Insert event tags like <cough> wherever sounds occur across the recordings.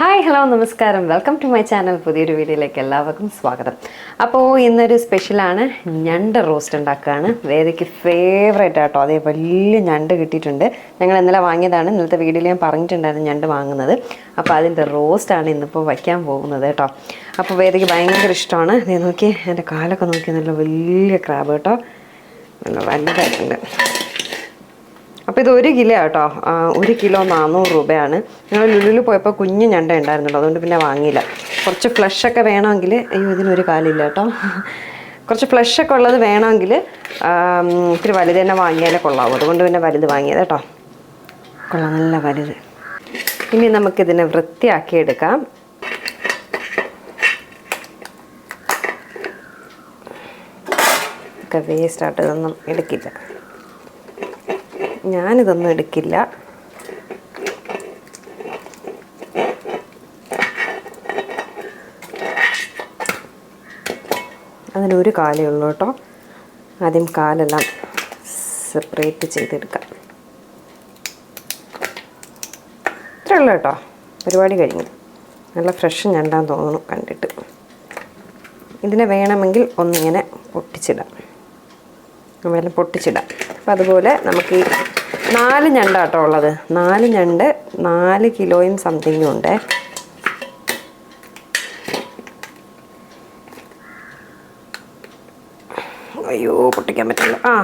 Hi hello നമസ്കാരം. Welcome to my channel പുതിയൊരു വീഡിയോയിലേക്ക് എല്ലാവർക്കും സ്വാഗതം. അപ്പോൾ ഇന്നൊരു സ്പെഷ്യലാണ് ഞണ്ട് റോസ്റ്റ് ഉണ്ടാക്കുകയാണ്. വേദയ്ക്ക് ഫേവറേറ്റ് ആട്ടോ. അതേ വലിയ ഞണ്ട് കിട്ടിയിട്ടുണ്ട്. ഞങ്ങൾ ഇന്നലെ വാങ്ങിയതാണ്. ഇന്നത്തെ വീഡിയോയിൽ ഞാൻ പറഞ്ഞിട്ടുണ്ടായിരുന്നു ഞണ്ട് വാങ്ങുന്നത്. അപ്പോൾ അതിന്റെ റോസ്റ്റാണ് ഇന്നിപ്പോൾ വയ്ക്കാൻ പോകുന്നത് കേട്ടോ. അപ്പോൾ വേദയ്ക്ക് ഭയങ്കര ഇഷ്ടമാണ്. ദേ നോക്കി എന്റെ കാലൊക്കെ നോക്കി നല്ല വലിയ ക്രാബ് കേട്ടോ. നല്ല വലുതായിട്ടുണ്ട്. അപ്പോൾ ഇത് ഒരു കിലോ കേട്ടോ ഒരു കിലോ നാനൂറ് രൂപയാണ്. ഞങ്ങൾ ലുലുവിൽ പോയപ്പോൾ കുഞ്ഞു ഞണ്ട ഉണ്ടായിരുന്നുള്ളൂ. അതുകൊണ്ട് പിന്നെ വാങ്ങിയില്ല. കുറച്ച് ഫ്ലഷ് ഒക്കെ വേണമെങ്കിൽ അയ്യോ ഇതിനൊരു കാലില്ല കേട്ടോ. കുറച്ച് ഫ്ലഷ് ഒക്കെ ഉള്ളത് വേണമെങ്കിൽ ഇത്തിരി വലുത് തന്നെ വാങ്ങിയാലേ കൊള്ളാവും. അതുകൊണ്ട് പിന്നെ വലുത് വാങ്ങിയത് കേട്ടോ. കൊള്ളാം നല്ല വലുത്. ഇനി നമുക്കിതിനെ വൃത്തിയാക്കി എടുക്കാം. ഒക്കെ വേസ്റ്റായിട്ട് ഇതൊന്നും എടുക്കില്ല. ഞാനിതൊന്നും എടുക്കില്ല. അതിനൊരു കാലേ ഉള്ളൂ കേട്ടോ. ആദ്യം കാലെല്ലാം സെപ്പറേറ്റ് ചെയ്തെടുക്കാം. ഇത്രയേ ഉള്ളൂ കേട്ടോ. പരിപാടി കഴിഞ്ഞു. നല്ല ഫ്രഷ് ഞണ്ടാന്ന് തോന്നുന്നു കണ്ടിട്ട്. ഇതിനെ വേണമെങ്കിൽ ഒന്നിങ്ങനെ പൊട്ടിച്ചിടാം. വേണം പൊട്ടിച്ചിടാം. അപ്പം അതുപോലെ നമുക്ക് ഈ നാല് ഞണ്ടാട്ടോ ഉള്ളത്. നാല് ഞണ്ട് നാല് കിലോയും സംതിങ്ങും ഉണ്ട്. അയ്യോ പൊട്ടിക്കാൻ പറ്റില്ല. ആ.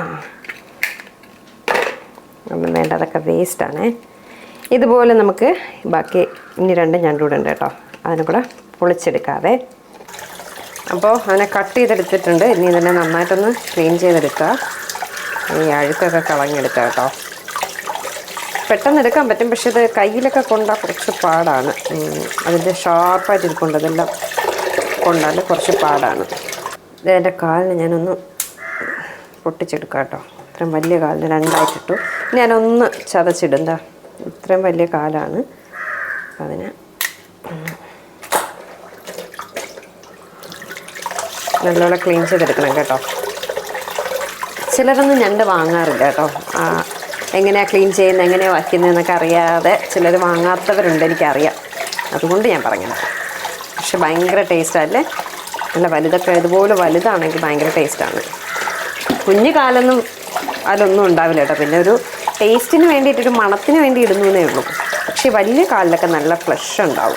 ഒന്നും വേണ്ട അതൊക്കെ വേസ്റ്റാണേ. ഇതുപോലെ നമുക്ക് ബാക്കി ഇനി രണ്ട് ഞണ്ടൂടെ ഉണ്ട് കേട്ടോ. അതിനെ കൂടെ പൊളിച്ചെടുക്കാതെ അപ്പോൾ അതിനെ കട്ട് ചെയ്തെടുത്തിട്ടുണ്ട്. ഇനി ഇതിനെ നന്നായിട്ടൊന്ന് ക്ലീൻ ചെയ്തെടുക്കുക. ഈ അഴുക്കൊക്കെ കളഞ്ഞെടുക്കുക കേട്ടോ. പെട്ടെന്ന് എടുക്കാൻ പറ്റും പക്ഷെ ഇത് കയ്യിലൊക്കെ കൊണ്ടാൽ കുറച്ച് പാടാണ്. അതിന്റെ ഷാർപ്പായിട്ട് ഇരിപ്പുണ്ട് അതെല്ലാം കൊണ്ടാൽ കുറച്ച് പാടാണ്. ഇത് എന്റെ കാലിന് ഞാനൊന്ന് പൊട്ടിച്ചെടുക്കാം കേട്ടോ ഇത്രയും വലിയ കാലിന് രണ്ടായിട്ടിട്ടു. ഞാനൊന്ന് ചതച്ചിടും എന്താ ഇത്രയും വലിയ കാലാണ്. അതിന് നല്ലോണം ക്ലീൻ ചെയ്തെടുക്കണം കേട്ടോ. ചിലരൊന്നും ഞണ്ട് വാങ്ങാറില്ല കേട്ടോ. എങ്ങനെയാണ് ക്ലീൻ ചെയ്യുന്നത് എങ്ങനെയാണ് വയ്ക്കുന്നതെന്നൊക്കെ അറിയാതെ ചിലർ വാങ്ങാത്തവരുണ്ട് എനിക്കറിയാം. അതുകൊണ്ട് ഞാൻ പറഞ്ഞത്. പക്ഷെ ഭയങ്കര ടേസ്റ്റല്ലേ നല്ല വലുതൊക്കെ ഇതുപോലെ വലുതാണെങ്കിൽ ഭയങ്കര ടേസ്റ്റാണ് കുഞ്ഞു കാലൊന്നും അതിലൊന്നും ഉണ്ടാവില്ല കേട്ടോ. പിന്നെ ഒരു ടേസ്റ്റിന് വേണ്ടിയിട്ടൊരു മണത്തിന് വേണ്ടി ഇടുന്നേ ഉള്ളൂ. പക്ഷേ വലിയ കാലിലൊക്കെ നല്ല ഫ്ലഷ് ഉണ്ടാവും.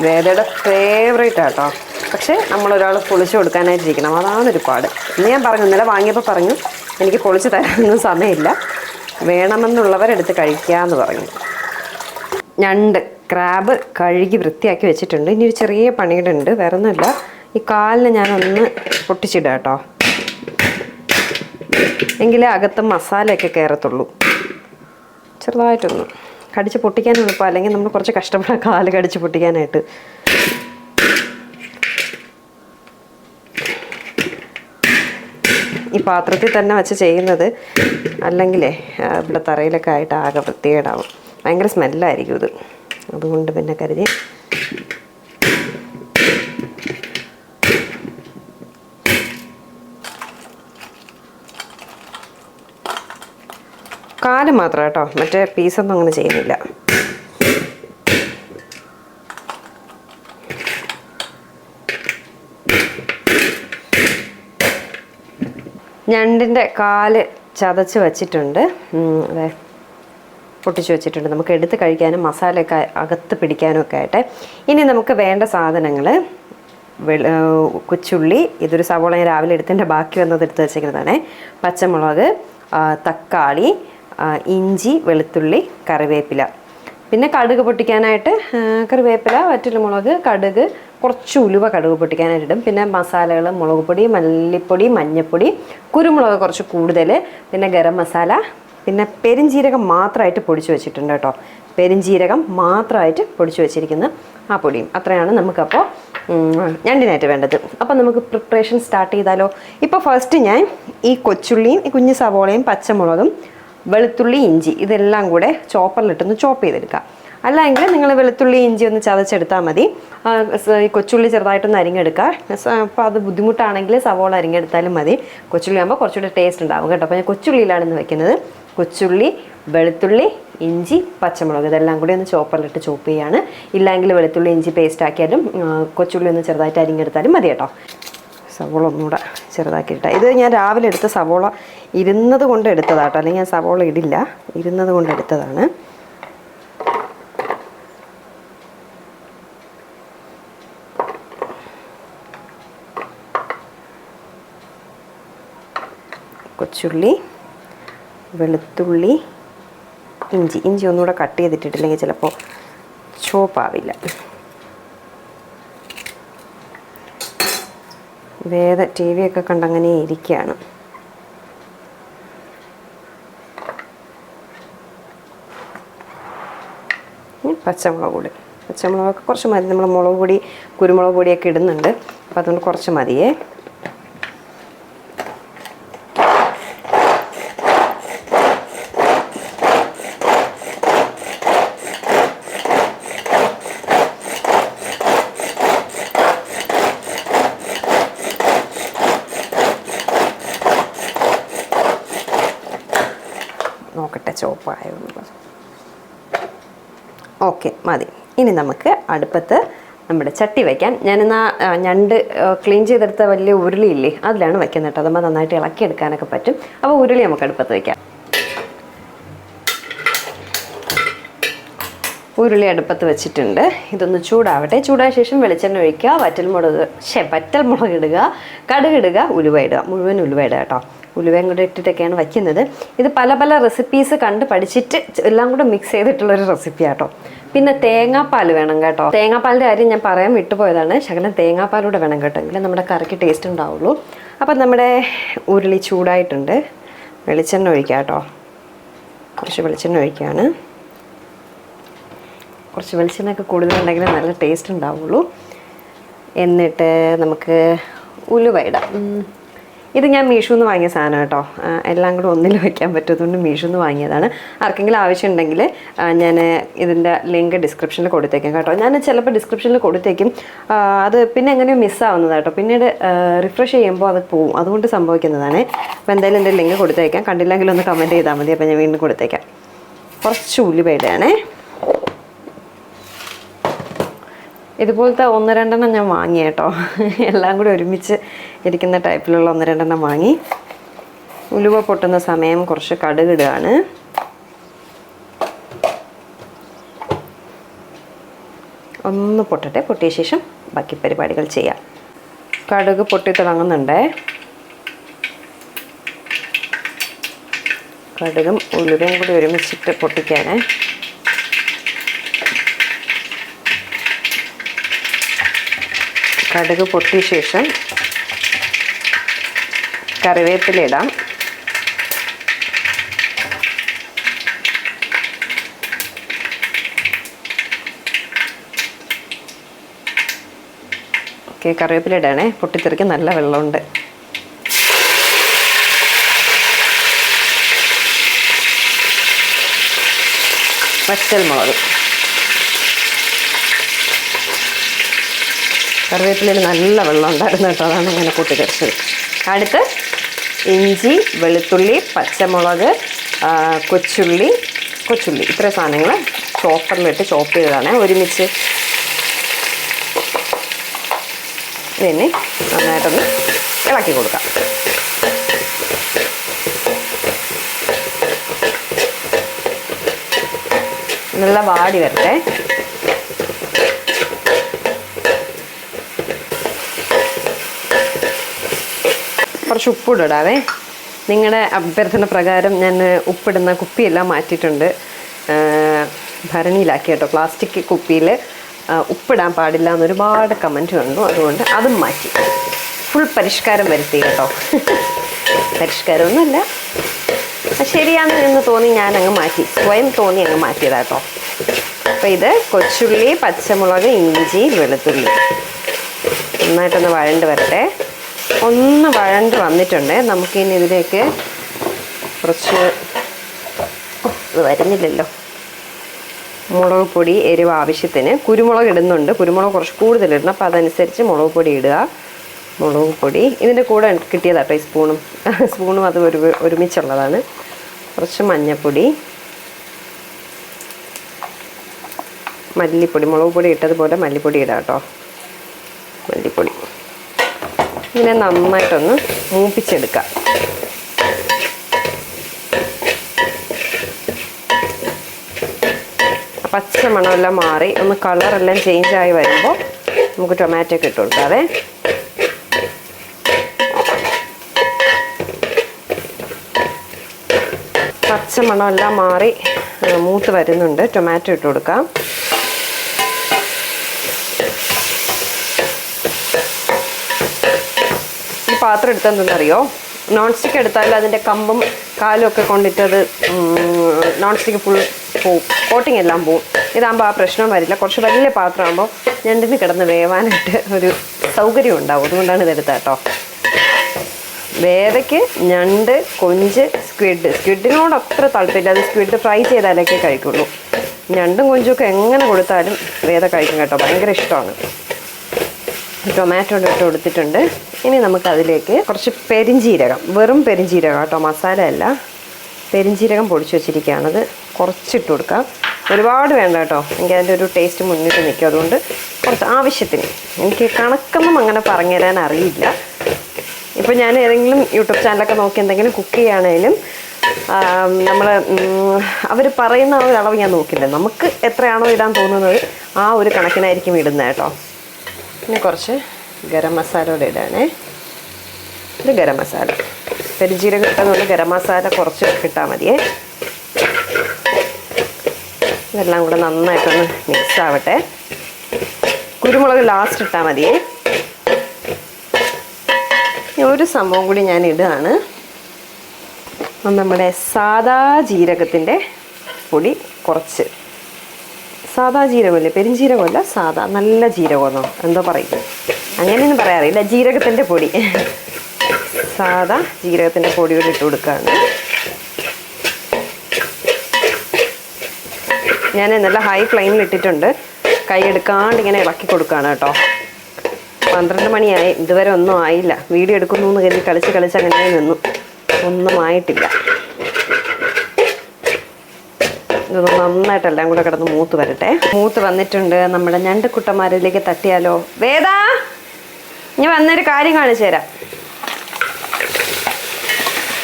വേദയുടെ ഫേവറേറ്റ് ആട്ടോ പക്ഷേ നമ്മളൊരാൾ പൊളിച്ചു കൊടുക്കാനായിട്ടിരിക്കണം. അതാണൊരു പാട് ഇന്ന് ഞാൻ പറഞ്ഞു ഇന്നലെ വാങ്ങിയപ്പോൾ പറഞ്ഞു എനിക്ക് പൊളിച്ച് തരാനൊന്നും സമയമില്ല. വേണമെന്നുള്ളവരെടുത്ത് കഴിക്കാമെന്ന് പറഞ്ഞു. ഞണ്ട് ക്രാബ് കഴുകി വൃത്തിയാക്കി വെച്ചിട്ടുണ്ട്. ഇനി ഒരു ചെറിയ പണിയുടെ വേറെ ഒന്നുമില്ല ഈ കാലിന് ഞാനൊന്ന് പൊട്ടിച്ചിടുക കേട്ടോ എങ്കിലേ അകത്ത് മസാലയൊക്കെ കയറത്തുള്ളൂ. ചെറുതായിട്ടൊന്ന് കടിച്ച് പൊട്ടിക്കാൻ എളുപ്പം അല്ലെങ്കിൽ നമ്മൾ കുറച്ച് കഷ്ടപ്പെടാം കാൽ കടിച്ച് പൊട്ടിക്കാനായിട്ട്. ഈ പാത്രത്തിൽ തന്നെ വെച്ച് ചെയ്യുന്നത്. അല്ലെങ്കിലേ ഇവിടെ തറയിലൊക്കെ ആയിട്ട് ആകെ വൃത്തികേടാവും. ഭയങ്കര സ്മെല്ലായിരിക്കും ഇത്. അതുകൊണ്ട് പിന്നെ കരുതി. കാൽ മാത്രം കേട്ടോ. മറ്റേ പീസൊന്നും അങ്ങനെ ചെയ്യുന്നില്ല. ഞണ്ടിന്റെ കാൽ ചതച്ച് വച്ചിട്ടുണ്ട്. അതെ. പൊട്ടിച്ച് വെച്ചിട്ടുണ്ട്. നമുക്ക് എടുത്ത് കഴിക്കാനും മസാലയൊക്കെ അകത്ത് പിടിക്കാനും ഒക്കെ ആയിട്ട്. ഇനി നമുക്ക് വേണ്ട സാധനങ്ങൾ വെളു കൊച്ചുള്ളി ഇതൊരു സവോള ഞാൻ രാവിലെ എടുത്തതിന്റെ ബാക്കി വന്നത് എടുത്ത് വെച്ചേക്കുന്നതാണ്. പച്ചമുളക് തക്കാളി ഇഞ്ചി വെളുത്തുള്ളി കറിവേപ്പില. പിന്നെ കടുക് പൊട്ടിക്കാനായിട്ട് കറിവേപ്പില വറ്റൽമുളക് കടുക് കുറച്ച് ഉലുവ കടുക് പൊട്ടിക്കാനായിട്ട് ഇടും. പിന്നെ മസാലകൾ മുളക് പൊടി മല്ലിപ്പൊടി മഞ്ഞൾപ്പൊടി കുരുമുളക് കുറച്ച് കൂടുതൽ പിന്നെ ഗരം മസാല പിന്നെ പെരിഞ്ജീരകം മാത്രമായിട്ട് പൊടിച്ച് വെച്ചിട്ടുണ്ട് കേട്ടോ. പെരിഞ്ജീരകം മാത്രമായിട്ട് പൊടിച്ച് വെച്ചിരിക്കുന്ന ആ പൊടിയും. അത്രയാണ് നമുക്കപ്പോൾ ഞണ്ടിനായിട്ട് വേണ്ടത്. അപ്പോൾ നമുക്ക് പ്രിപ്പറേഷൻ സ്റ്റാർട്ട് ചെയ്താലോ? ഇപ്പോൾ ഫസ്റ്റ് ഞാൻ ഈ കൊച്ചുള്ളിയും ഈ കുഞ്ഞു സവോളയും പച്ചമുളകും വെളുത്തുള്ളി ഇഞ്ചി ഇതെല്ലാം കൂടെ ചോപ്പറിലിട്ടൊന്ന് ചോപ്പ് ചെയ്തെടുക്കുക അല്ലെങ്കിൽ നിങ്ങൾ വെളുത്തുള്ളി ഇഞ്ചി ഒന്ന് ചതച്ചെടുത്താൽ മതി. കൊച്ചുള്ളി ചെറുതായിട്ടൊന്ന് അരിഞ്ഞെടുക്കുക അപ്പോൾ അത് ബുദ്ധിമുട്ടാണെങ്കിൽ സവോള അരിഞ്ഞെടുത്താലും മതി. കൊച്ചുള്ളി ആകുമ്പോൾ കുറച്ചുകൂടി ടേസ്റ്റ് ഉണ്ടാവും കേട്ടോ. അപ്പോൾ ഞാൻ കൊച്ചുള്ളിയിലാണ് ഇന്ന് വെക്കുന്നത്. കൊച്ചുള്ളി വെളുത്തുള്ളി ഇഞ്ചി പച്ചമുളക് ഇതെല്ലാം കൂടി ഒന്ന് ചോപ്പറിലിട്ട് ചോപ്പ് ചെയ്യാണ്. ഇല്ലെങ്കിൽ വെളുത്തുള്ളി ഇഞ്ചി പേസ്റ്റ് ആക്കിയാലും കൊച്ചുള്ളി ഒന്ന് ചെറുതായിട്ട് അരിഞ്ഞെടുത്താലും മതി കേട്ടോ. സവോള ഒന്നുകൂടെ ചെറുതാക്കിയിട്ട. ഇത് ഞാൻ രാവിലെ എടുത്ത സവോള ഇരുന്നത് കൊണ്ട് എടുത്തതാട്ടോ. അല്ലെങ്കിൽ ഞാൻ സവോള ഇടില്ല. ഇരുന്നത് കൊണ്ട് എടുത്തതാണ്. കൊച്ചുള്ളി വെളുത്തുള്ളി ഇഞ്ചി. ഇഞ്ചി ഒന്നുകൂടെ കട്ട് ചെയ്തിട്ടിട്ടില്ലെങ്കിൽ ചിലപ്പോൾ ചോപ്പാവില്ല വേദ ടി വി ഒക്കെ കണ്ടങ്ങനെ ഇരിക്കുകയാണ് പച്ചമുളക് പൊടി. പച്ചമുളകൊക്കെ കുറച്ച് മതി. നമ്മൾ മുളക് പൊടി കുരുമുളക് പൊടിയൊക്കെ ഇടുന്നുണ്ട്. അപ്പോൾ അതുകൊണ്ട് കുറച്ച് മതിയേ നോക്കട്ടെ ചോപ്പായുള്ളത് ഓക്കെ മതി. ഇനി നമുക്ക് അടുപ്പത്ത് നമ്മുടെ ചട്ടി വയ്ക്കാൻ ഞാനിന്ന് ഞണ്ട് ക്ലീൻ ചെയ്തെടുത്ത വലിയ ഉരുളിയില്ലേ അതിലാണ് വയ്ക്കുന്നത് കേട്ടോ. അതുമ്പോൾ നന്നായിട്ട് ഇളക്കിയെടുക്കാനൊക്കെ പറ്റും. അപ്പോൾ ഉരുളി നമുക്ക് അടുപ്പത്ത് വയ്ക്കാം ഉരുളി അടുപ്പത്ത് വെച്ചിട്ടുണ്ട്. ഇതൊന്ന് ചൂടാവട്ടെ. ചൂടായ ശേഷം വെളിച്ചെണ്ണ ഒഴിക്കുക. വറ്റൽമുളക് ശേ വറ്റൽമുളക് ഇടുക. കടുകിടുക ഉലുവ ഇടുക. മുഴുവൻ ഉലുവ ഇടുക കേട്ടോ. ഉലുവയും കൂടെ ഇട്ടിട്ടൊക്കെയാണ് വയ്ക്കുന്നത്. ഇത് പല പല റെസിപ്പീസ് കണ്ട് പഠിച്ചിട്ട് എല്ലാം കൂടെ മിക്സ് ചെയ്തിട്ടുള്ള ഒരു റെസിപ്പി ആട്ടോ. പിന്നെ തേങ്ങാപ്പാൽ വേണം കേട്ടോ. തേങ്ങാപ്പാലിന്റെ കാര്യം ഞാൻ പറയാൻ വിട്ടുപോയതാണ്. ശകലം തേങ്ങാപ്പാലൂടെ വേണം കേട്ടോ. എങ്കിലും നമ്മുടെ കറിക്ക് ടേസ്റ്റ് ഉണ്ടാവുള്ളൂ. അപ്പം നമ്മുടെ ഉരുളി ചൂടായിട്ടുണ്ട്. വെളിച്ചെണ്ണ ഒഴിക്കാം കേട്ടോ. കുറച്ച് വെളിച്ചെണ്ണ ഒഴിക്കുകയാണ് കുറച്ച് വെളിച്ചെണ്ണയൊക്കെ കൂടുതലുണ്ടെങ്കിൽ നല്ല ടേസ്റ്റ് ഉണ്ടാവുള്ളൂ. എന്നിട്ട് നമുക്ക് ഉലുവ ഇടാം. ഇത് ഞാൻ മീഷോന്ന് വാങ്ങിയ സാധനം കേട്ടോ. എല്ലാം കൂടെ ഒന്നിൽ വയ്ക്കാൻ പറ്റുന്നതുകൊണ്ട് മീഷോന്ന് വാങ്ങിയതാണ്. ആർക്കെങ്കിലും ആവശ്യമുണ്ടെങ്കിൽ ഞാൻ ഇതിന്റെ ലിങ്ക് ഡിസ്ക്രിപ്ഷനിൽ കൊടുത്തേക്കും കേട്ടോ. ഞാൻ ചിലപ്പോൾ ഡിസ്ക്രിപ്ഷനിൽ കൊടുത്തേക്കും. അത് പിന്നെ എങ്ങനെയോ മിസ്സാവുന്നത് കേട്ടോ. പിന്നീട് റിഫ്രഷ് ചെയ്യുമ്പോൾ അത് പോവും. അതുകൊണ്ട് സംഭവിക്കുന്നതാണ്. അപ്പോൾ എന്തായാലും എന്റെ ലിങ്ക് കൊടുത്തേക്കാം. കണ്ടില്ലെങ്കിൽ ഒന്ന് കമന്റ് ചെയ്താൽ മതി. അപ്പോൾ ഞാൻ വീണ്ടും കൊടുത്തേക്കാം. കുറച്ച് ഉലുവ ഇടുകയാണേ ഇതുപോലത്തെ ഒന്ന് രണ്ടെണ്ണം ഞാൻ വാങ്ങി കേട്ടോ. എല്ലാം കൂടി ഒരുമിച്ച് ഇരിക്കുന്ന ടൈപ്പിലുള്ള ഒന്ന് രണ്ടെണ്ണം വാങ്ങി. ഉലുവ പൊട്ടുന്ന സമയം കുറച്ച് കടുകിടുകയാണ്. ഒന്ന് പൊട്ടട്ടെ പൊട്ടിയ ശേഷം ബാക്കി പരിപാടികൾ ചെയ്യാം. കടുക് പൊട്ടി തുടങ്ങുന്നുണ്ടേ. കടുകും ഉലുവയും കൂടി ഒരുമിച്ചിട്ട് പൊട്ടിക്കാനേ. കടുക് പൊട്ടിയ ശേഷം കറിവേപ്പില ഇടാം. ഓക്കെ കറിവേപ്പില ഇടണേ. പൊട്ടിത്തെറിക്ക് നല്ല വെള്ളമുണ്ട്. വറ്റൽ മുളക് കറിവേപ്പിലയിൽ നല്ല വെള്ളം ഉണ്ടായിരുന്നു കേട്ടോ. അതാണ് അങ്ങനെ കൂട്ടിക്കരച്ചത് അടുത്ത് ഇഞ്ചി വെളുത്തുള്ളി പച്ചമുളക് കൊച്ചുള്ളി കൊച്ചുള്ളി. ഇത്ര സാധനങ്ങൾ ചോപ്പറിലിട്ട് ചോപ്പ് ചെയ്തതാണ്. ഒരുമിച്ച് ഇതിനെ നന്നായിട്ടൊന്ന് ഇളക്കി കൊടുക്കാം. നല്ല വാടി വരട്ടെ. കുറച്ച് ഉപ്പിടാവേ നിങ്ങളുടെ അഭ്യർത്ഥന പ്രകാരം ഞാൻ ഉപ്പിടുന്ന കുപ്പിയെല്ലാം മാറ്റിയിട്ടുണ്ട്. ഭരണിയിലാക്കി കേട്ടോ പ്ലാസ്റ്റിക് കുപ്പിയിൽ ഉപ്പിടാൻ പാടില്ല എന്ന് ഒരുപാട് കമന്റ് വന്നു. അതുകൊണ്ട് അതും മാറ്റി. ഫുൾ പരിഷ്കാരം വരുത്തി കേട്ടോ. പരിഷ്കാരമൊന്നുമല്ല. ശരിയാണ് എന്ന് തോന്നി ഞാൻ അങ്ങ് മാറ്റി. സ്വയം തോന്നി അങ്ങ് മാറ്റിയതാട്ടോ അപ്പോൾ ഇത് കൊച്ചുള്ളി പച്ചമുളക് ഇഞ്ചി വെളുത്തുള്ളി. നന്നായിട്ടൊന്ന് വഴണ്ട് വരട്ടെ. ഒന്ന് വഴണ്ട് വന്നിട്ടുണ്ട്. നമുക്കിനി ഇതിലേക്ക് കുറച്ച് ഇത് വരുന്നില്ലല്ലോ. മുളക് പൊടി എരിവ് ആവശ്യത്തിന്. കുരുമുളക് ഇടുന്നുണ്ട്. കുരുമുളക് കുറച്ച് കൂടുതലിടണം അപ്പോൾ അതനുസരിച്ച് മുളക് പൊടി ഇടുക. മുളക് പൊടി. ഇതിന്റെ കൂടെ കിട്ടിയതാട്ടോ ഈ സ്പൂണും. <laughs> സ്പൂണും അത് ഒരു ഒരുമിച്ചുള്ളതാണ്. കുറച്ച് മഞ്ഞൾപ്പൊടി മല്ലിപ്പൊടി. മുളക് പൊടി ഇട്ടതുപോലെ മല്ലിപ്പൊടി ഇടാം കേട്ടോ. ഇങ്ങനെ നന്നായിട്ടൊന്ന് മൂപ്പിച്ചെടുക്കാം. പച്ച മണമെല്ലാം മാറി ഒന്ന് കളറെല്ലാം ആയി വരുമ്പോൾ നമുക്ക് ടൊമാറ്റോ ഒക്കെ ഇട്ട് കൊടുക്കാതെ പച്ച മണമെല്ലാം മാറി മൂത്ത് വരുന്നുണ്ട്. ടൊമാറ്റോ ഇട്ട് കൊടുക്കാം. പാത്രം എടുത്തെന്തെന്നറിയോ? നോൺ സ്റ്റിക്ക് എടുത്താൽ അതിന്റെ കമ്പും കാലും ഒക്കെ കൊണ്ടിട്ട് അത് നോൺ സ്റ്റിക്ക് ഫുൾ പോവും. കോട്ടിങ് എല്ലാം പോവും. ഇതാകുമ്പോൾ ആ പ്രശ്നം വരില്ല. കുറച്ച് വലിയ പാത്രമാകുമ്പോൾ ഞണ്ടിന് കിടന്ന് വേവാനായിട്ട് ഒരു സൗകര്യം ഉണ്ടാവും. അതുകൊണ്ടാണ് ഇതെടുത്തത് കേട്ടോ. വേദയ്ക്ക് ഞണ്ട് കൊഞ്ച് സ്ക്വിഡ് സ്ക്വിഡിനോട് അത്ര താല്പര്യമില്ല. അത് സ്ക്വിഡ് ഫ്രൈ ചെയ്താലൊക്കെ കഴിക്കുള്ളൂ. ഞണ്ടും കൊഞ്ചൊക്കെ എങ്ങനെ കൊടുത്താലും വേദ കഴിക്കും കേട്ടോ. ഭയങ്കര ഇഷ്ടമാണ്. ടൊമാറ്റോ ഇട്ട് കൊടുത്തിട്ടുണ്ട്. ഇനി നമുക്ക് അതിലേക്ക് കുറച്ച് പെരിഞ്ചീരകം. വെറും പെരിഞ്ചീരകം കേട്ടോ മസാല അല്ല പെരിഞ്ചീരകം പൊടിച്ച് വെച്ചിരിക്കുകയാണത് കുറച്ചിട്ട് കൊടുക്കാം. ഒരുപാട് വേണ്ട കേട്ടോ. എനിക്ക് അതിന്റെ ഒരു ടേസ്റ്റ് മുന്നിട്ട് നിൽക്കും. അതുകൊണ്ട് കുറച്ച് ആവശ്യത്തിന്. എനിക്ക് കണക്കൊന്നും അങ്ങനെ പറഞ്ഞു തരാൻ അറിയില്ല. ഇപ്പോൾ ഞാൻ ഏതെങ്കിലും യൂട്യൂബ് ചാനലൊക്കെ നോക്കി എന്തെങ്കിലും കുക്ക് ചെയ്യുകയാണെങ്കിലും നമ്മൾ അവർ പറയുന്ന ആ ഒരു അളവ് ഞാൻ നോക്കില്ല. നമുക്ക് എത്രയാണോ ഇടാൻ തോന്നുന്നത് ആ ഒരു കണക്കിനായിരിക്കും ഇടുന്നത് കേട്ടോ. പിന്നെ കുറച്ച് ഗരം മസാല കൂടെ ഇടാണേ. ഇത് ഗരം മസാല. പെരുജീരകം ഇട്ടതുകൊണ്ട് ഗരം മസാല കുറച്ച് ഇട്ടാൽ മതിയേ. ഇതെല്ലാം കൂടെ നന്നായിട്ടൊന്ന് മിക്സ് ആവട്ടെ. കുരുമുളക് ലാസ്റ്റ് ഇട്ടാൽ മതിയേ. ഒരു സംഭവം കൂടി ഞാൻ ഇടുകയാണ്. നമ്മുടെ സാദാ ജീരകത്തിന്റെ പൊടി കുറച്ച്. സാദാ ജീരകമല്ലേ? പെരുംജീരകമല്ല സാദാ നല്ല ജീരകമെന്നോ എന്തോ പറയും അങ്ങനെയൊന്നും പറയാറില്ല. ജീരകത്തിന്റെ പൊടി. സാദാ ജീരകത്തിന്റെ പൊടി കൂടി ഇട്ട് കൊടുക്കുകയാണ് ഞാൻ നല്ല ഹൈ ഫ്ലെയിമിൽ ഇട്ടിട്ടുണ്ട്. കൈ എടുക്കാണ്ട് ഇങ്ങനെ ഇളക്കി കൊടുക്കുകയാണ് കേട്ടോ. പന്ത്രണ്ട് മണിയായി. ഇതുവരെ ഒന്നും ആയില്ല. വീഡിയോ എടുക്കുന്നു എന്ന് കരുതി കളിച്ച് കളിച്ച് അങ്ങനെ നിന്നു. ഒന്നും ആയിട്ടില്ല. ഇത് നന്നായിട്ട് എല്ലാം കൂടെ കിടന്ന് മൂത്ത് വരട്ടെ. മൂത്ത് വന്നിട്ടുണ്ട്. നമ്മുടെ ഞണ്ട് കുട്ടന്മാരിലേക്ക് തട്ടിയാലോ? വേദാ ഇനി വന്നൊരു കാര്യം കാണിച്ചു തരാം.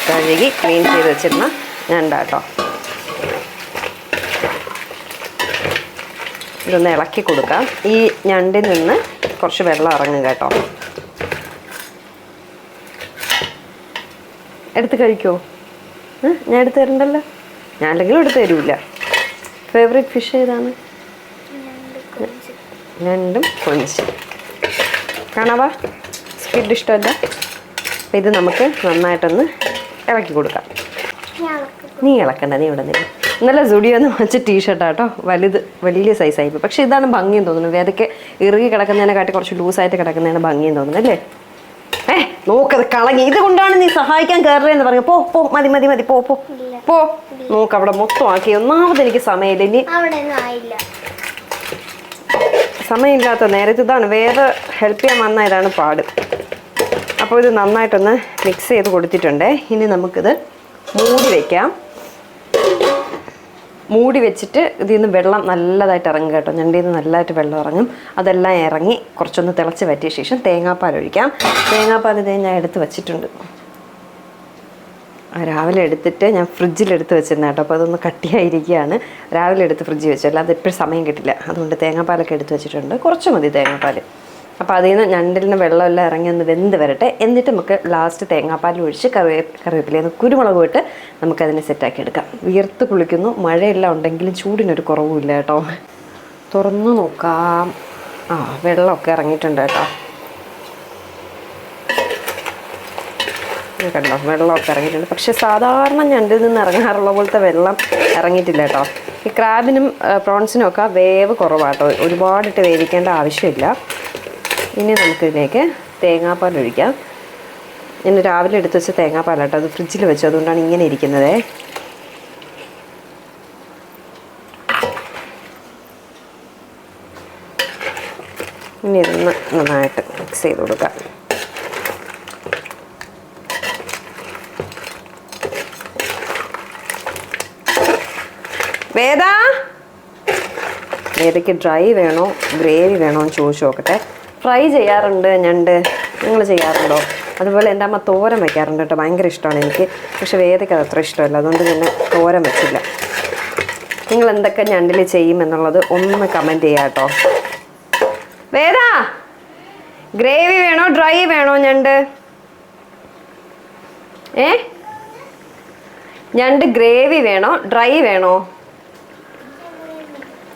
കഴുകി ക്ലീൻ ചെയ്ത് വെച്ചിരുന്ന ഞണ്ടാട്ടോ ഇതൊന്ന് ഇളക്കി കൊടുക്കാം. ഈ ഞണ്ടിൽ നിന്ന് കുറച്ച് വെള്ളം ഇറങ്ങും കേട്ടോ എടുത്ത് കഴിക്കുമോ ഞാൻ എടുത്ത് തരണ്ടല്ലോ? ഞാൻ അല്ലെങ്കിലും എടുത്ത് തരൂല. ഫേവറേറ്റ് ഫിഷ് ഏതാണ്? രണ്ടും കൊഞ്ച്. കാണാവാ സ്ക്വിഡ് ഇഷ്ടമല്ല. അപ്പം ഇത് നമുക്ക് നന്നായിട്ടൊന്ന് ഇളക്കി കൊടുക്കാം. നീ ഇളക്കണ്ട നീ ഇവിടെ നിന്ന് ഇന്നലെ സുഡിയോന്ന് വെച്ച ടീഷർട്ടാട്ടോ വലുത് വലിയ സൈസായി പക്ഷേ പക്ഷെ ഇതാണ് ഭംഗിയും തോന്നുന്നത് വേദയ്ക്ക് ഇറുകി കിടക്കുന്നതിനെക്കാട്ടി കുറച്ച് ലൂസായിട്ട് കിടക്കുന്നതിന് ഭംഗിയും തോന്നുന്നത് അല്ലേ? നോക്കത് കളങ്ങി ഇത് കൊണ്ടാണ് നീ സഹായിക്കാൻ കയറുകയെന്ന് പറഞ്ഞു പോ പോ മതി മതി മതി പോ പോ. പോ. നോക്ക് അവിടെ മൊത്തം ആക്കി. ഒന്നാമത് എനിക്ക് സമയമില്ല. ഇനി സമയമില്ലാത്ത നേരത്തെ ഇതാണ്. വേറെ ഹെൽപ്പ് ചെയ്യാൻ വന്ന ഇതാണ് പാട്. അപ്പോൾ ഇത് നന്നായിട്ടൊന്ന് മിക്സ് ചെയ്ത് കൊടുത്തിട്ടുണ്ട്. ഇനി നമുക്കിത് മൂടി വയ്ക്കാം മൂടി വെച്ചിട്ട് ഇതിൽ നിന്ന് വെള്ളം നല്ലതായിട്ട് ഇറങ്ങും കേട്ടോ. ഞണ്ടിൽ നിന്ന് നല്ലതായിട്ട് വെള്ളം ഇറങ്ങും. അതെല്ലാം ഇറങ്ങി കുറച്ചൊന്ന് തിളച്ച് പറ്റിയ ശേഷം തേങ്ങാപ്പാൽ ഒഴിക്കാം. തേങ്ങാപ്പാൽ ഇതേ ഞാൻ എടുത്ത് വെച്ചിട്ടുണ്ട്. രാവിലെ എടുത്തിട്ട് ഞാൻ ഫ്രിഡ്ജിൽ എടുത്ത് വെച്ചിരുന്ന കേട്ടോ. അപ്പോൾ അതൊന്ന് കട്ടിയായിരിക്കുകയാണ്. രാവിലെ എടുത്ത് ഫ്രിഡ്ജിൽ വെച്ചു. അല്ലാതെ എപ്പോഴും സമയം കിട്ടില്ല. അതുകൊണ്ട് തേങ്ങാപ്പാലൊക്കെ എടുത്ത് വെച്ചിട്ടുണ്ട്. കുറച്ച് മതി തേങ്ങാപ്പാൽ അപ്പോൾ അതിൽ നിന്ന് ഞണ്ടിൽ നിന്ന് വെള്ളമെല്ലാം ഇറങ്ങി ഒന്ന് വെന്ത് വരട്ടെ. എന്നിട്ട് നമുക്ക് ലാസ്റ്റ് തേങ്ങാപ്പാൽ ഒഴിച്ച് കറിവേ കറിവേപ്പിലയിൽ കുരുമുളക് ഇട്ട് നമുക്കതിനെ സെറ്റാക്കി എടുക്കാം. വിയർത്ത് കുളിക്കുന്നു. മഴയെല്ലാം ഉണ്ടെങ്കിലും ചൂടിനൊരു കുറവുമില്ല കേട്ടോ. തുറന്നു നോക്കാം. ആ വെള്ളമൊക്കെ ഇറങ്ങിയിട്ടുണ്ട് കേട്ടോ. കണ്ടോ? വെള്ളമൊക്കെ ഇറങ്ങിയിട്ടുണ്ട്. പക്ഷേ സാധാരണ ഞണ്ടിൽ നിന്ന് ഇറങ്ങാറുള്ള പോലത്തെ വെള്ളം ഇറങ്ങിയിട്ടില്ല കേട്ടോ. ഈ ക്രാബിനും പ്രോൺസിനും ഒക്കെ വേവ് കുറവാട്ടോ ഒരുപാടിട്ട് വേവിക്കേണ്ട ആവശ്യമില്ല. ഇനി നമുക്കിതിലേക്ക് തേങ്ങാപ്പാൽ ഒഴിക്കാം. ഞാൻ രാവിലെ എടുത്ത് വെച്ച തേങ്ങാപ്പാലാട്ടോ അത് ഫ്രിഡ്ജിൽ വെച്ചു. അതുകൊണ്ടാണ് ഇങ്ങനെ ഇരിക്കുന്നത്. ഇനി ഇതൊന്ന് നന്നായിട്ട് മിക്സ് ചെയ്ത് കൊടുക്കാം. വേദ! ഏതൊക്കെ ഡ്രൈ വേണോ ഗ്രേവി വേണോ എന്ന് ചോദിച്ചു നോക്കട്ടെ. ഫ്രൈ ചെയ്യാറുണ്ട് ഞണ്ട്. നിങ്ങൾ ചെയ്യാറുണ്ടോ? അതുപോലെ എന്റെ അമ്മ തോരൻ വയ്ക്കാറുണ്ട് കേട്ടോ. ഭയങ്കര ഇഷ്ടമാണ് എനിക്ക്. പക്ഷെ വേദയ്ക്ക് അത് അത്ര ഇഷ്ടമല്ല. അതുകൊണ്ട് പിന്നെ തോരൻ വെച്ചില്ല. നിങ്ങൾ എന്തൊക്കെ ഞണ്ടിൽ ചെയ്യും എന്നുള്ളത് ഒന്ന് കമന്റ് ചെയ്യാം കേട്ടോ. വേദ ഗ്രേവി വേണോ ഡ്രൈ വേണോ ഞണ്ട്? ഏ? ഞണ്ട് ഗ്രേവി വേണോ ഡ്രൈ വേണോ?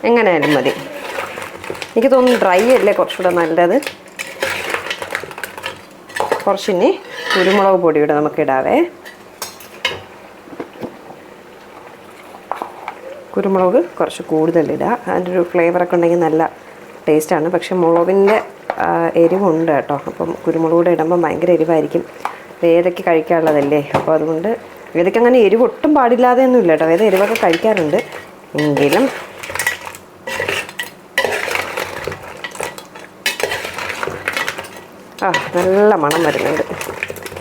എങ്ങനെയായാലും മതി. എനിക്ക് തോന്നുന്നു ഡ്രൈ അല്ലേ കുറച്ചുകൂടെ നല്ലത്? കുറച്ചിനി കുരുമുളക് പൊടി കൂടെ നമുക്ക് ഇടാവേ. കുരുമുളക് കുറച്ച് കൂടുതലിടുക അതിന്റെ ഒരു ഫ്ലേവറൊക്കെ ഉണ്ടെങ്കിൽ നല്ല ടേസ്റ്റാണ് പക്ഷെ മുളകിന്റെ എരിവുണ്ട് കേട്ടോ. അപ്പം കുരുമുളക് കൂടെ ഇടുമ്പോൾ ഭയങ്കര എരിവായിരിക്കും. വേദയ്ക്ക് കഴിക്കാനുള്ളതല്ലേ? അപ്പോൾ അതുകൊണ്ട് വേദയ്ക്ക് അങ്ങനെ എരിവ് ഒട്ടും പാടില്ലാതെ ഒന്നും ഇല്ല കേട്ടോ. വേദ എരിവൊക്കെ കഴിക്കാറുണ്ട്. എങ്കിലും ആ നല്ല മണം വരുന്നുണ്ട്.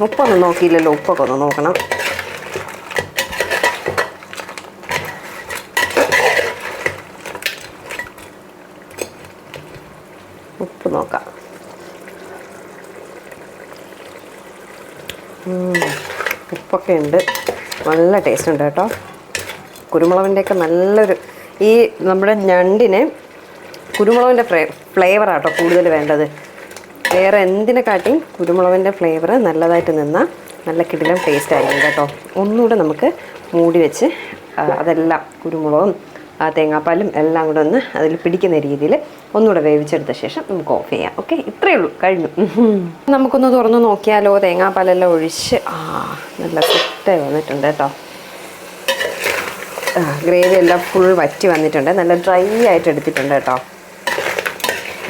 ഉപ്പൊന്നും നോക്കിയില്ലല്ലോ ഉപ്പൊക്കെ ഒന്ന് നോക്കണം. ഉപ്പ് നോക്കാം. ഉപ്പൊക്കെ ഉണ്ട്. നല്ല ടേസ്റ്റ് ഉണ്ട് കേട്ടോ. കുരുമുളകിന്റെയൊക്കെ നല്ലൊരു ഈ നമ്മുടെ ഞണ്ടിന് കുരുമുളകിന്റെ ഫ്ലേ ഫ്ലേവറാട്ടോ കൂടുതൽ വേണ്ടത്. വേറെ എന്തിനെക്കാട്ടിയും കുരുമുളകിന്റെ ഫ്ലേവർ നല്ലതായിട്ട് നിന്നാൽ നല്ല കിടിലം ടേസ്റ്റ് ആയിരിക്കും കേട്ടോ. ഒന്നുകൂടെ നമുക്ക് മൂടി വെച്ച് അതെല്ലാം കുരുമുളകും ആ തേങ്ങാപ്പാലും എല്ലാം കൂടെ ഒന്ന് അതിൽ പിടിക്കുന്ന രീതിയിൽ ഒന്നുകൂടെ വേവിച്ചെടുത്ത ശേഷം നമുക്ക് ഓഫ് ചെയ്യാം. ഓക്കെ ഇത്രയേ ഉള്ളൂ. കഴിഞ്ഞു. നമുക്കൊന്ന് തുറന്ന് നോക്കിയാലോ? തേങ്ങാപ്പാലെല്ലാം ഒഴിച്ച് ആ നല്ല സെറ്റായി വന്നിട്ടുണ്ട് കേട്ടോ. ഗ്രേവി എല്ലാം ഫുൾ വറ്റി വന്നിട്ടുണ്ട്. നല്ല ഡ്രൈ ആയിട്ട് എടുത്തിട്ടുണ്ട് കേട്ടോ.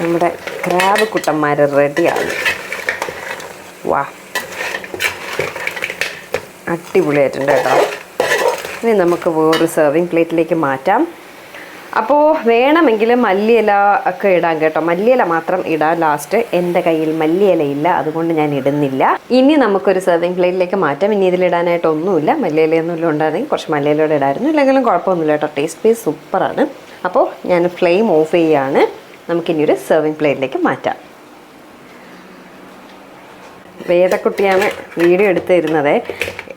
നമ്മുടെ ക്രാബ് കുട്ടന്മാർ റെഡിയാണ്. വാ. അടിപൊളിയായിട്ടുണ്ട് കേട്ടോ. ഇനി നമുക്ക് വേറൊരു സെർവിങ് പ്ലേറ്റിലേക്ക് മാറ്റാം. അപ്പോൾ വേണമെങ്കിൽ മല്ലിയില ഒക്കെ ഇടാം കേട്ടോ. മല്ലിയില മാത്രം ഇടാം ലാസ്റ്റ് എന്റെ കയ്യിൽ മല്ലിയില ഇല്ല അതുകൊണ്ട് ഞാൻ ഇടുന്നില്ല. ഇനി നമുക്കൊരു സെർവിങ് പ്ലേറ്റിലേക്ക് മാറ്റാം. ഇനി ഇതിലിടാനായിട്ട് ഒന്നുമില്ല. മല്ലിയിലയൊന്നും ഉണ്ടായിരുന്നെങ്കിൽ കുറച്ച് മല്ലിയിലൂടെ ഇടായിരുന്നു. ഇല്ലെങ്കിലും കുഴപ്പമൊന്നുമില്ല കേട്ടോ. ടേസ്റ്റ് പീസ് സൂപ്പറാണ് അപ്പോൾ ഞാൻ ഫ്ലെയിം ഓഫ് ചെയ്യുകയാണ് നമുക്കിനി ഒരു സെർവിങ് പ്ലേറ്റിലേക്ക് മാറ്റാം. വേദക്കുട്ടിയാണ് വീഡിയോ എടുത്ത് തരുന്നത്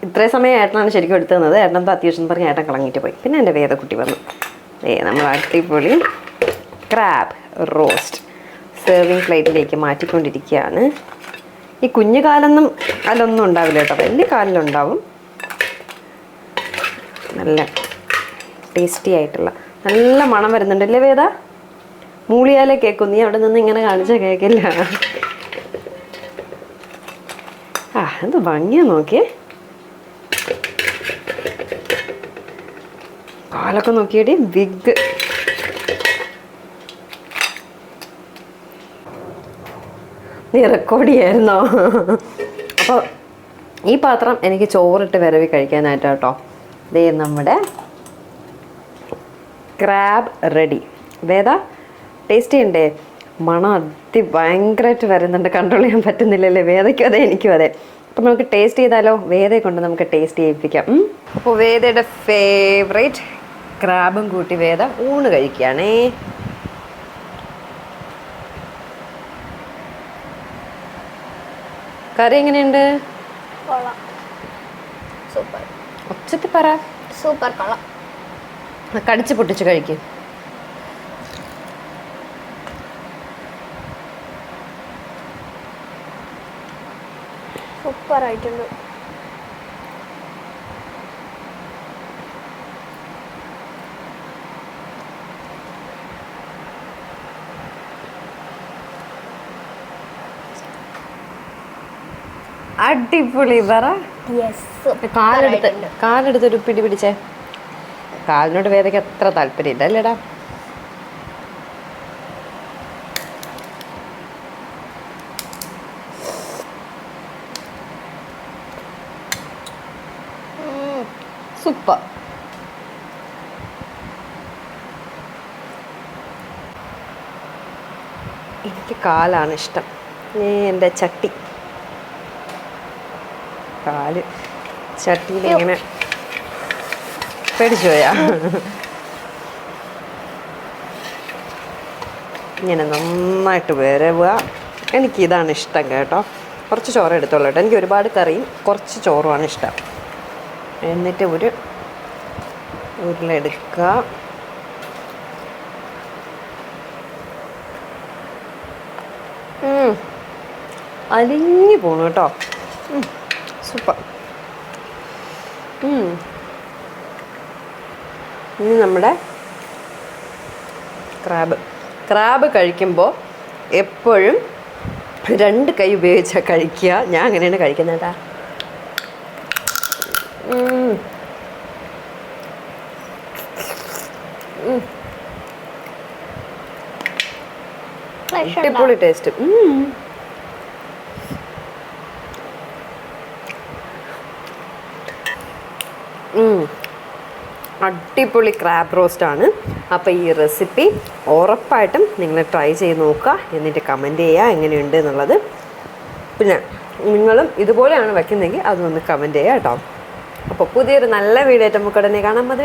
ഇത്രയും സമയം ഏട്ടനാണ് ശരിക്കും എടുത്തു തന്നത് ഏട്ടൻ എന്താ അത്യാവശ്യം പറഞ്ഞ് ഏട്ടൻ കളങ്ങിയിട്ട് പോയി. പിന്നെ എന്റെ വേദക്കുട്ടി വന്നു. ഏ നമ്മൾ അടിപൊളി ക്രാബ് റോസ്റ്റ് സെർവിങ് പ്ലേറ്റിലേക്ക് മാറ്റിക്കൊണ്ടിരിക്കുകയാണ്. ഈ കുഞ്ഞു കാലൊന്നും അതിലൊന്നും ഉണ്ടാവില്ല കേട്ടോ. വലിയ കാലിലുണ്ടാവും. നല്ല ടേസ്റ്റി ആയിട്ടുള്ള നല്ല മണം വരുന്നുണ്ടല്ലേ വേദ? മൂളിയാലേ കേൾക്കും നീ അവിടെ നിന്ന് ഇങ്ങനെ കാണിച്ച കേക്കില്ല. ആ എന്ത് ഭംഗിയാ നോക്കിയേ. കാലൊക്കെ നോക്കിയടി ബിഗ് നീ റെക്കോർഡ് ചെയ്യായിരുന്നോ? അപ്പോൾ ഈ പാത്രം എനിക്ക് ചോറിട്ട് വിരവി കഴിക്കാനായിട്ട് കേട്ടോ ദേ നമ്മുടെ ക്രാബ് റെഡി വേദ ടേസ്റ്റ് ചെയ്യണ്ടേ മണം അതി ഭയങ്കരമായിട്ട് വരുന്നുണ്ട്. കൺട്രോൾ ചെയ്യാൻ പറ്റുന്നില്ലല്ലേ? വേദയ്ക്കും അതെ എനിക്കും അതെ. അപ്പം നമുക്ക് ടേസ്റ്റ് ചെയ്താലോ? വേദയെ കൊണ്ട് നമുക്ക് ടേസ്റ്റ് ചെയ്യിപ്പിക്കാം. അപ്പോൾ വേദയുടെ ഫേവറേറ്റ് ക്രാബും കൂട്ടി വേദ ഊണ് കഴിക്കുകയാണേ. കറി എങ്ങനെയുണ്ട്? കൊള്ളാം. സൂപ്പർ. ഒച്ചത്തിൽ പറ. സൂപ്പർ കൊള്ളാം. കടിച്ചു പൊട്ടിച്ച് കഴിക്കും. സൂപ്പർ ആയിട്ടുണ്ട് അടിപൊളി പറ. കാലെടുത്ത് കാലെടുത്ത് ഒരു പിടി പിടിച്ചേ. കാലിനോട് വേദയ്ക്ക് എത്ര താല്പര്യമില്ല അല്ലേടാ സൂപ്പർ എനിക്ക് കാലാണ് ഇഷ്ടം ഏ എന്റെ ചട്ടി. കാൽ. ചട്ടിയിൽ ഇങ്ങനെ പേടിച്ചു പോയാ ഇങ്ങനെ നന്നായിട്ട് വരവുക. എനിക്ക് ഇതാണ് ഇഷ്ടം കേട്ടോ. കുറച്ച് ചോറ് എടുത്തോളൂ കേട്ടോ. എനിക്ക് ഒരുപാട് കറിയും കുറച്ച് ചോറുമാണ് ഇഷ്ടം. എന്നിട്ട് ഒരു ഉരുളെടുക്കുക അലിഞ്ഞു പോണു കേട്ടോ. സൂപ്പർ ഇനി നമ്മുടെ ക്രാബ് ക്രാബ് കഴിക്കുമ്പോൾ എപ്പോഴും രണ്ട് കൈ ഉപയോഗിച്ചാൽ കഴിക്കുക. ഞാൻ അങ്ങനെയാണ് കഴിക്കുന്നത് കേട്ടാ. അടിപൊളി ടേസ്റ്റ് അടിപൊളി ക്രാബ് റോസ്റ്റ് ആണ്. അപ്പോൾ ഈ റെസിപ്പി ഉറപ്പായിട്ടും നിങ്ങൾ ട്രൈ ചെയ്ത് നോക്കുക. എന്നിട്ട് കമന്റ് ചെയ്യുക എങ്ങനെയുണ്ട് എന്നുള്ളത്. പിന്നെ നിങ്ങളും ഇതുപോലെയാണ് വയ്ക്കുന്നതെങ്കിൽ അതൊന്ന് കമന്റ് ചെയ്യുക കേട്ടോ. അപ്പോൾ പുതിയൊരു നല്ല വീഡിയോ ആയിട്ട് നമുക്ക് ഉടനെ കാണാം. ബൈ